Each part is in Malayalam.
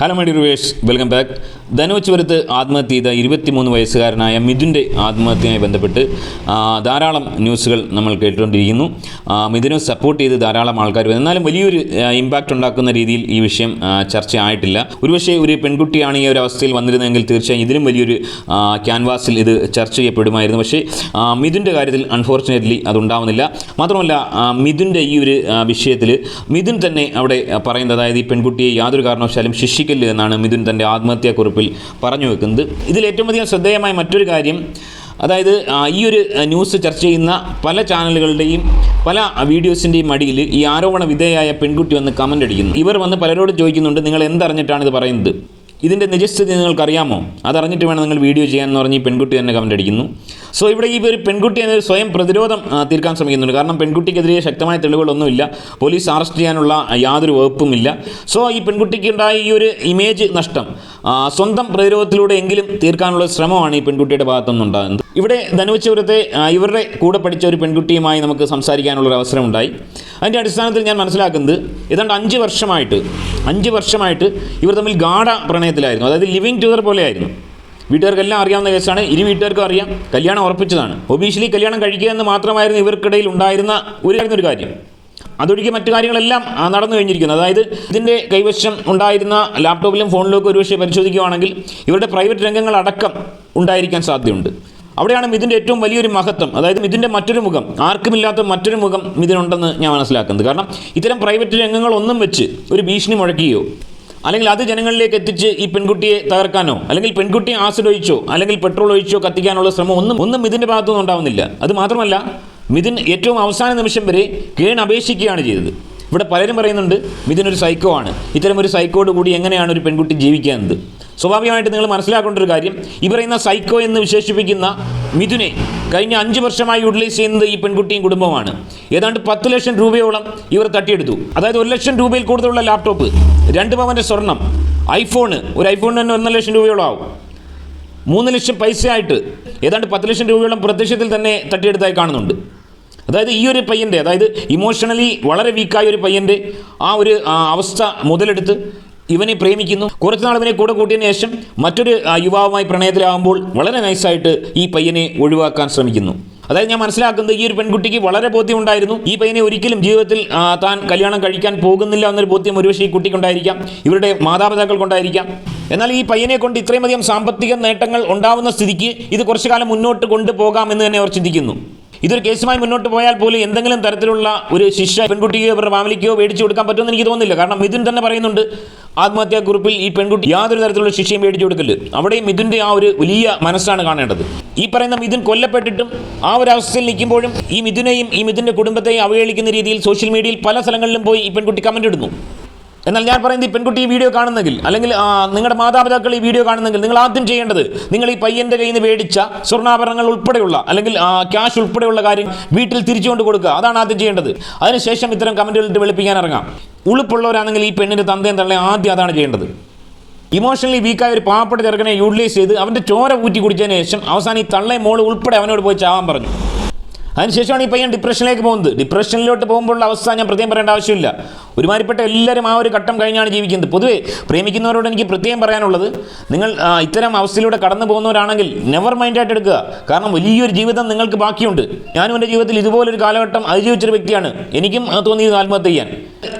Hello my rivers welcome back ധനുവച്ചുപുരത്ത് ആത്മഹത്യ ചെയ്ത ഇരുപത്തിമൂന്ന് വയസ്സുകാരനായ മിഥുന്റെ ആത്മഹത്യയുമായി ബന്ധപ്പെട്ട് ധാരാളം ന്യൂസുകൾ നമ്മൾ കേട്ടുകൊണ്ടിരിക്കുന്നു. മിഥുനെ സപ്പോർട്ട് ചെയ്ത് ധാരാളം ആൾക്കാർ വരുന്നു എന്നാലും വലിയൊരു ഇമ്പാക്റ്റ് ഉണ്ടാക്കുന്ന രീതിയിൽ ഈ വിഷയം ചർച്ച ചർച്ചയായിട്ടില്ല ഒരുപക്ഷെ ഒരു പെൺകുട്ടിയാണ് ഈ ഒരു അവസ്ഥയിൽ വന്നിരുന്നതെങ്കിൽ തീർച്ചയായും ഇതിലും വലിയൊരു ക്യാൻവാസിൽ ഇത് ചർച്ച ചെയ്യപ്പെടുമായിരുന്നു. പക്ഷേ മിഥുന്റെ കാര്യത്തിൽ അൺഫോർച്ചുനേറ്റ്ലി അതുണ്ടാവുന്നില്ല. മാത്രമല്ല മിഥുന്റെ ഈ ഒരു വിഷയത്തിൽ മിഥുൻ തന്നെ അവിടെ പറയുന്നത് അതായത് ഈ പെൺകുട്ടിയെ യാതൊരു കാരണവശാലും ശിക്ഷിക്കില്ല എന്നാണ് മിഥുൻ തന്റെ ആത്മഹത്യാക്കുറിപ്പിൽ പറഞ്ഞു വെക്കുന്നത്. ഇതിൽ ഏറ്റവും അധികം ശ്രദ്ധേയമായ മറ്റൊരു കാര്യം അതായത് ഈ ഒരു ന്യൂസ് ചർച്ച ചെയ്യുന്ന പല ചാനലുകളുടെയും പല വീഡിയോസിന്റെയും അടിയിൽ ഈ ആരോപണ വിധേയായ പെൺകുട്ടി വന്ന് കമന്റ് അടിക്കുന്നു. ഇവർ വന്ന് പലരോട് ചോദിക്കുന്നുണ്ട് നിങ്ങൾ എന്തറിഞ്ഞിട്ടാണ് ഇത് പറയുന്നത്? ഇതിന്റെ നിജസ്ഥിതി നിങ്ങൾക്കറിയാമോ? അതറിഞ്ഞിട്ട് വേണം നിങ്ങൾ വീഡിയോ ചെയ്യാമെന്ന് പറഞ്ഞ് ഈ പെൺകുട്ടി തന്നെ കമന്റ് അടിക്കുന്നു. സോ ഇവിടെ ഈ ഒരു പെൺകുട്ടി എന്നൊരു സ്വയം പ്രതിരോധം തീർക്കാൻ ശ്രമിക്കുന്നുണ്ട്. കാരണം പെൺകുട്ടിക്കെതിരെ ശക്തമായ തെളിവുകളൊന്നുമില്ല. പോലീസ് അറസ്റ്റ് ചെയ്യാനുള്ള യാതൊരു വകുപ്പുമില്ല. സോ ഈ പെൺകുട്ടിക്ക് ഉണ്ടായ ഈ ഒരു ഇമേജ് നഷ്ടം സ്വന്തം പ്രതിരോധത്തിലൂടെ എങ്കിലും തീർക്കാനുള്ള ശ്രമമാണ് ഈ പെൺകുട്ടിയുടെ ഭാഗത്തുനിന്നുണ്ടാകുന്നത്. ഇവിടെ ധനുവച്ചപുരത്തെ ഇവരുടെ കൂടെ പഠിച്ച ഒരു പെൺകുട്ടിയുമായി നമുക്ക് സംസാരിക്കാനുള്ള ഒരു അവസരം ഉണ്ടായി അതിന്റെ അടിസ്ഥാനത്തിൽ ഞാൻ മനസ്സിലാക്കുന്നത് ഏതാണ്ട് അഞ്ച് വർഷമായിട്ട് അഞ്ച് വർഷമായിട്ട് ഇവർ തമ്മിൽ ഗാഢ പ്രണയത്തിലായിരുന്നു. അതായത് ലിവിങ് ടുഗർ പോലെയായിരുന്നു. വീട്ടുകാർക്കെല്ലാം അറിയാവുന്ന കേസാണ്. ഇരു വീട്ടുകാർക്കും അറിയാം. കല്യാണം ഉറപ്പിച്ചതാണ്. ഒബീഷ്യലി കല്യാണം കഴിക്കുക എന്ന് മാത്രമായിരുന്നു ഇവർക്കിടയിൽ ഉണ്ടായിരുന്ന ഒരു ഒരു കാര്യം. അതൊഴികെ മറ്റു കാര്യങ്ങളെല്ലാം നടന്നു കഴിഞ്ഞിരിക്കുന്നു. അതായത് ഇതിന്റെ കൈവശം ഉണ്ടായിരുന്ന ലാപ്ടോപ്പിലും ഫോണിലും ഒക്കെ ഒരുപക്ഷെ പരിശോധിക്കുകയാണെങ്കിൽ ഇവരുടെ പ്രൈവറ്റ് രംഗങ്ങൾ അടക്കം ഉണ്ടായിരിക്കാൻ സാധ്യതയുണ്ട്. അവിടെയാണ് മിഥുന്റെ ഏറ്റവും വലിയൊരു മഹത്വം. അതായത് മിഥുന്റെ മറ്റൊരു മുഖം. ആർക്കുമില്ലാത്ത മറ്റൊരു മുഖം മിഥുനുണ്ടെന്ന് ഞാൻ മനസ്സിലാക്കുന്നത്. കാരണം ഇത്തരം പ്രൈവറ്റ് രംഗങ്ങളൊന്നും വെച്ച് ഒരു ഭീഷണി മുഴക്കുകയോ അല്ലെങ്കിൽ അത് ജനങ്ങളിലേക്ക് എത്തിച്ച് ഈ പെൺകുട്ടിയെ തകർക്കാനോ അല്ലെങ്കിൽ പെൺകുട്ടിയെ ആസിഡ് ഒഴിച്ചോ അല്ലെങ്കിൽ പെട്രോൾ ഒഴിച്ചോ കത്തിക്കാനുള്ള ശ്രമം ഒന്നും ഒന്നും ഇതിന്റെ ഭാഗത്തുനിന്ന് ഉണ്ടാവുന്നില്ല. അത് മാത്രമല്ല മിഥുൻ ഏറ്റവും അവസാന നിമിഷം വരെ കേൺ അപേക്ഷിക്കുകയാണ് ചെയ്തത്. ഇവിടെ പലരും പറയുന്നുണ്ട് മിഥുൻ ഒരു സൈക്കോ ആണ്. ഇത്തരം ഒരു സൈക്കോട് കൂടി എങ്ങനെയാണ് ഒരു പെൺകുട്ടി ജീവിക്കുന്നത് സ്വാഭാവികമായിട്ട് നിങ്ങൾ മനസ്സിലാക്കേണ്ട ഒരു കാര്യം. ഈ പറയുന്ന സൈക്കോ എന്ന് വിശേഷിപ്പിക്കുന്ന മിഥുനെ കഴിഞ്ഞ അഞ്ച് വർഷമായി യൂട്ടിലൈസ് ചെയ്യുന്നത് ഈ പെൺകുട്ടിയും കുടുംബമാണ് ഏതാണ്ട് പത്ത് ലക്ഷം രൂപയോളം ഇവർ തട്ടിയെടുത്തു. അതായത് ഒരു ലക്ഷം രൂപയിൽ കൂടുതലുള്ള ലാപ്ടോപ്പ് രണ്ട് പവന്റെ സ്വർണം ഐഫോണ് ഒരു ഐഫോണിന് തന്നെ ഒന്നര ലക്ഷം രൂപയോളം ആവും. മൂന്ന് ലക്ഷം പൈസയായിട്ട് ഏതാണ്ട് പത്ത് ലക്ഷം രൂപയോളം പ്രത്യക്ഷത്തിൽ തന്നെ തട്ടിയെടുത്തായി കാണുന്നുണ്ട്. അതായത് ഈ ഒരു പയ്യന്റെ അതായത് ഇമോഷണലി വളരെ വീക്കായ ഒരു പയ്യന്റെ ആ ഒരു അവസ്ഥ മുതലെടുത്ത് ഇവനെ പ്രേമിക്കുന്നു. കുറച്ച് നാൾ ഇവനെ കൂടെ കൂട്ടിയതിന് ശേഷം മറ്റൊരു യുവാവുമായി പ്രണയത്തിലാവുമ്പോൾ വളരെ നൈസായിട്ട് ഈ പയ്യനെ ഒഴിവാക്കാൻ ശ്രമിക്കുന്നു. അതായത് ഞാൻ മനസ്സിലാക്കുന്നത് ഈ ഒരു പെൺകുട്ടിക്ക് വളരെ ബോധ്യം ഉണ്ടായിരുന്നു ഈ പയ്യനെ ഒരിക്കലും ജീവിതത്തിൽ താൻ കല്യാണം കഴിക്കാൻ പോകുന്നില്ല എന്നൊരു ബോധ്യം ഒരുപക്ഷെ ഈ കുട്ടിക്കുണ്ടായിരിക്കാം ഇവരുടെ മാതാപിതാക്കൾക്കുണ്ടായിരിക്കാം എന്നാൽ ഈ പയ്യനെ കൊണ്ട് ഇത്രയും അധികം സാമ്പത്തിക നേട്ടങ്ങൾ ഉണ്ടാവുന്ന സ്ഥിതിക്ക് ഇത് കുറച്ചു കാലം മുന്നോട്ട് കൊണ്ടുപോകാം എന്ന് തന്നെ അവർ ചിന്തിക്കുന്നു. ഇതൊരു കേസുമായി മുന്നോട്ട് പോയാൽ പോലും എന്തെങ്കിലും തരത്തിലുള്ള ഒരു ശിക്ഷ പെൺകുട്ടിക്കോ ഇവരുടെ ഫാമിലിക്കോ മേടിച്ചു കൊടുക്കാൻ പറ്റുമെന്ന് എനിക്ക് തോന്നുന്നില്ല. കാരണം മിഥുൻ തന്നെ പറയുന്നുണ്ട് ആത്മഹത്യാ കുറിപ്പിൽ ഈ പെൺകുട്ടി യാതൊരു തരത്തിലുള്ള ശിക്ഷയും മേടിച്ചു കൊടുക്കില്ല അവിടെയും മിഥുന്റെ ആ ഒരു വലിയ മനസ്സാണ് കാണേണ്ടത്. ഈ പറയുന്ന മിഥുൻ കൊല്ലപ്പെട്ടിട്ടും ആ ഒരു അവസ്ഥയിൽ നിൽക്കുമ്പോഴും ഈ മിഥുനെയും ഈ മിഥുന്റെ കുടുംബത്തെയും അവഹേളിക്കുന്ന രീതിയിൽ സോഷ്യൽ മീഡിയയിൽ പല സ്ഥലങ്ങളിലും പോയി ഈ പെൺകുട്ടി കമന്റ് ഇടുന്നു. എന്നാൽ ഞാൻ പറയുന്നത് ഈ പെൺകുട്ടി ഈ വീഡിയോ കാണുന്നെങ്കിൽ അല്ലെങ്കിൽ നിങ്ങളുടെ മാതാപിതാക്കൾ ഈ വീഡിയോ കാണുന്നെങ്കിൽ നിങ്ങൾ ആദ്യം ചെയ്യേണ്ടത് നിങ്ങൾ ഈ പയ്യന്റെ കയ്യിൽ നിന്ന് മേടിച്ച സ്വർണാഭരണങ്ങൾ ഉൾപ്പെടെയുള്ള അല്ലെങ്കിൽ ക്യാഷ് ഉൾപ്പെടെയുള്ള കാര്യം വീട്ടിൽ തിരിച്ചുകൊണ്ട് കൊടുക്കുക. അതാണ് ആദ്യം ചെയ്യേണ്ടത്. അതിനുശേഷം ഇത്തരം കമന്റുകളിട്ട് വെളുപ്പിക്കാൻ ഇറങ്ങാം. ഉളുപ്പുള്ളവരാണെങ്കിൽ ഈ പെണ്ണിന്റെ തന്തയും തള്ളി ആദ്യം അതാണ് ചെയ്യേണ്ടത്. ഇമോഷണലി വീക്കായ ഒരു പാവപ്പെട്ട ചെറുക്കനെ യൂട്ടിലൈസ് ചെയ്ത് അവന്റെ ചോര ഊറ്റി കുടിച്ചതിന് ശേഷം അവസാനം ഈ തള്ളയും മോൾ ഉൾപ്പെടെ അവനോട് പോയി ചാവാൻ പറഞ്ഞു. അതിനുശേഷമാണ് ഈ പയ്യൻ ഡിപ്രഷനിലേക്ക് പോകുന്നത്. ഡിപ്രഷനിലോട്ട് പോകുമ്പോഴുള്ള അവസ്ഥ ഞാൻ പ്രത്യേകം പറയേണ്ട ആവശ്യമില്ല. ഒരുമാതിരിപ്പെട്ട എല്ലാവരും ആ ഒരു ഘട്ടം കഴിഞ്ഞാണ് ജീവിക്കുന്നത്. പൊതുവേ പ്രേമിക്കുന്നവരോട് എനിക്ക് പ്രത്യേകം പറയാനുള്ളത് നിങ്ങൾ ഇത്തരം അവസ്ഥയിലൂടെ കടന്നു പോകുന്നവരാണെങ്കിൽ നെവർ മൈൻഡായിട്ട് എടുക്കുക. കാരണം വലിയൊരു ജീവിതം നിങ്ങൾക്ക് ബാക്കിയുണ്ട്. ഞാനും എന്റെ ജീവിതത്തിൽ ഇതുപോലൊരു കാലഘട്ടം അതിജീവിച്ചൊരു വ്യക്തിയാണ്. എനിക്കും തോന്നിയിരുന്നു ആത്മഹത്യ ചെയ്യാൻ.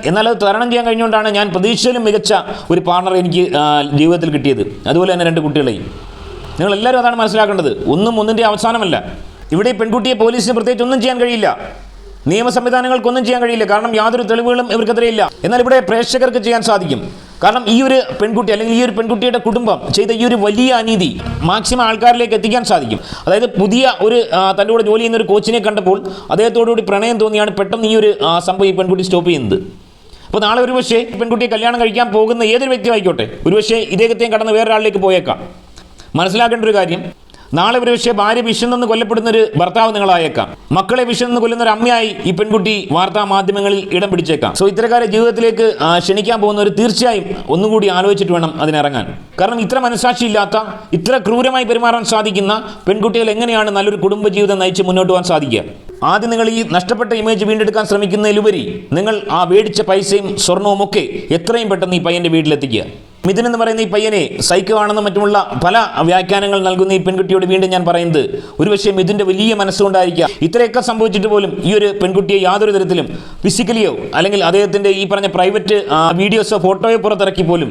എന്നാൽ അത് തരണം ചെയ്യാൻ കഴിഞ്ഞുകൊണ്ടാണ് ഞാൻ പ്രതീക്ഷയിലും മികച്ച ഒരു പാർട്ണർ എനിക്ക് ജീവിതത്തിൽ കിട്ടിയത്. അതുപോലെ തന്നെ രണ്ട് കുട്ടികളെയും. നിങ്ങളെല്ലാവരും അതാണ് മനസ്സിലാക്കേണ്ടത്. ഒന്നും ഒന്നിന്റെ അവസാനമല്ല. ഇവിടെ പെൺകുട്ടിയെ പോലീസിന് പ്രത്യേകിച്ച് ഒന്നും ചെയ്യാൻ കഴിയില്ല. നിയമ സംവിധാനങ്ങൾക്കൊന്നും ചെയ്യാൻ കഴിയില്ല. കാരണം യാതൊരു തെളിവുകളും ഇവർക്കെതിരെ ഇല്ല. എന്നാൽ ഇവിടെ പ്രേക്ഷകർക്ക് ചെയ്യാൻ സാധിക്കും. കാരണം ഈ ഒരു പെൺകുട്ടി അല്ലെങ്കിൽ ഈ ഒരു പെൺകുട്ടിയുടെ കുടുംബം ചെയ്ത ഈ ഒരു വലിയ അനീതി മാക്സിമം ആൾക്കാരിലേക്ക് എത്തിക്കാൻ സാധിക്കും. അതായത് പുതിയ ഒരു തന്റെ കൂടെ ജോലി ചെയ്യുന്ന ഒരു കോച്ചിനെ കണ്ടപ്പോൾ അദ്ദേഹത്തോടുകൂടി പ്രണയം തോന്നിയാണ് പെട്ടെന്ന് ഈ ഒരു സംഭവം ഈ പെൺകുട്ടി സ്റ്റോപ്പ് ചെയ്യുന്നത്. അപ്പോൾ നാളെ ഒരു പക്ഷേ പെൺകുട്ടിയെ കല്യാണം കഴിക്കാൻ പോകുന്ന ഏതൊരു വ്യക്തി ആയിക്കോട്ടെ ഒരുപക്ഷേ ഇദ്ദേഹത്തെയും കടന്ന് വേറൊരാളിലേക്ക് പോയേക്കാം. മനസ്സിലാക്കേണ്ട ഒരു കാര്യം നാളെ ഒരു പക്ഷേ ഭാര്യ വിശന്നെന്ന് കൊല്ലപ്പെടുന്ന ഒരു ഭർത്താവ് നിങ്ങളായേക്കാം. മക്കളെ വിശന്നെന്ന് കൊല്ലുന്ന ഒരു അമ്മയായി ഈ പെൺകുട്ടി വാർത്താ മാധ്യമങ്ങളിൽ ഇടം പിടിച്ചേക്കാം. സോ ഇത്തരക്കാരെ ജീവിതത്തിലേക്ക് ക്ഷണിക്കാൻ പോകുന്നവർ തീർച്ചയായും ഒന്നുകൂടി ആലോചിച്ചിട്ട് വേണം അതിനിറങ്ങാൻ. കാരണം ഇത്ര മനസാക്ഷിയില്ലാത്ത ഇത്ര ക്രൂരമായി പെരുമാറാൻ സാധിക്കുന്ന പെൺകുട്ടികൾ എങ്ങനെയാണ് നല്ലൊരു കുടുംബജീവിതം നയിച്ച് മുന്നോട്ട് പോകാൻ സാധിക്കുക? ആദ്യം നിങ്ങൾ ഈ നഷ്ടപ്പെട്ട ഇമേജ് വീണ്ടെടുക്കാൻ ശ്രമിക്കുന്നതിലുപരി നിങ്ങൾ ആ മേടിച്ച പൈസയും സ്വർണവും ഒക്കെ എത്രയും പെട്ടെന്ന് ഈ പയ്യന്റെ വീട്ടിലെത്തിക്കുക. മിഥുൻ എന്ന് പറയുന്ന ഈ പയ്യനെ സൈക്കോ ആണെന്നും മറ്റുമുള്ള പല വ്യാഖ്യാനങ്ങൾ നൽകുന്ന ഈ പെൺകുട്ടിയോട് വീണ്ടും ഞാൻ പറയുന്നത് ഒരുപക്ഷെ മിഥുന്റെ വലിയ മനസ്സുകൊണ്ടായിരിക്കാം. ഇത്രയൊക്കെ സംഭവിച്ചിട്ട് പോലും ഈ ഒരു പെൺകുട്ടിയെ യാതൊരു തരത്തിലും ഫിസിക്കലിയോ അല്ലെങ്കിൽ അദ്ദേഹത്തിന്റെ ഈ പറഞ്ഞ പ്രൈവറ്റ് വീഡിയോസോ ഫോട്ടോയോ പുറത്തിറക്കി പോലും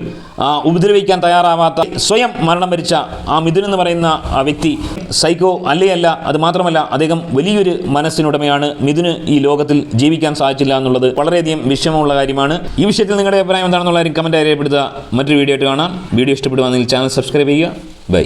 ഉപദ്രവിക്കാൻ തയ്യാറാവാത്ത സ്വയം മരണം വരിച്ച ആ മിഥുൻ എന്ന് പറയുന്ന വ്യക്തി സൈക്കോ അല്ലേ അല്ല അത് മാത്രമല്ല അദ്ദേഹം വലിയൊരു മനസ്സിനുടമയാണ്. മിഥുന് ഈ ലോകത്തിൽ ജീവിക്കാൻ സാധിച്ചില്ല എന്നുള്ളത് വളരെയധികം വിഷമമുള്ള കാര്യമാണ്. ഈ വിഷയത്തിൽ നിങ്ങളുടെ അഭിപ്രായം എന്താണെന്നുള്ള കമന്റ് രേഖപ്പെടുത്തുക. മറ്റൊരു വീഡിയോ ആയിട്ട് കാണാം. വീഡിയോ ഇഷ്ടപ്പെടുവാണെങ്കിൽ ചാനൽ സബ്സ്ക്രൈബ് ചെയ്യുക. ബൈ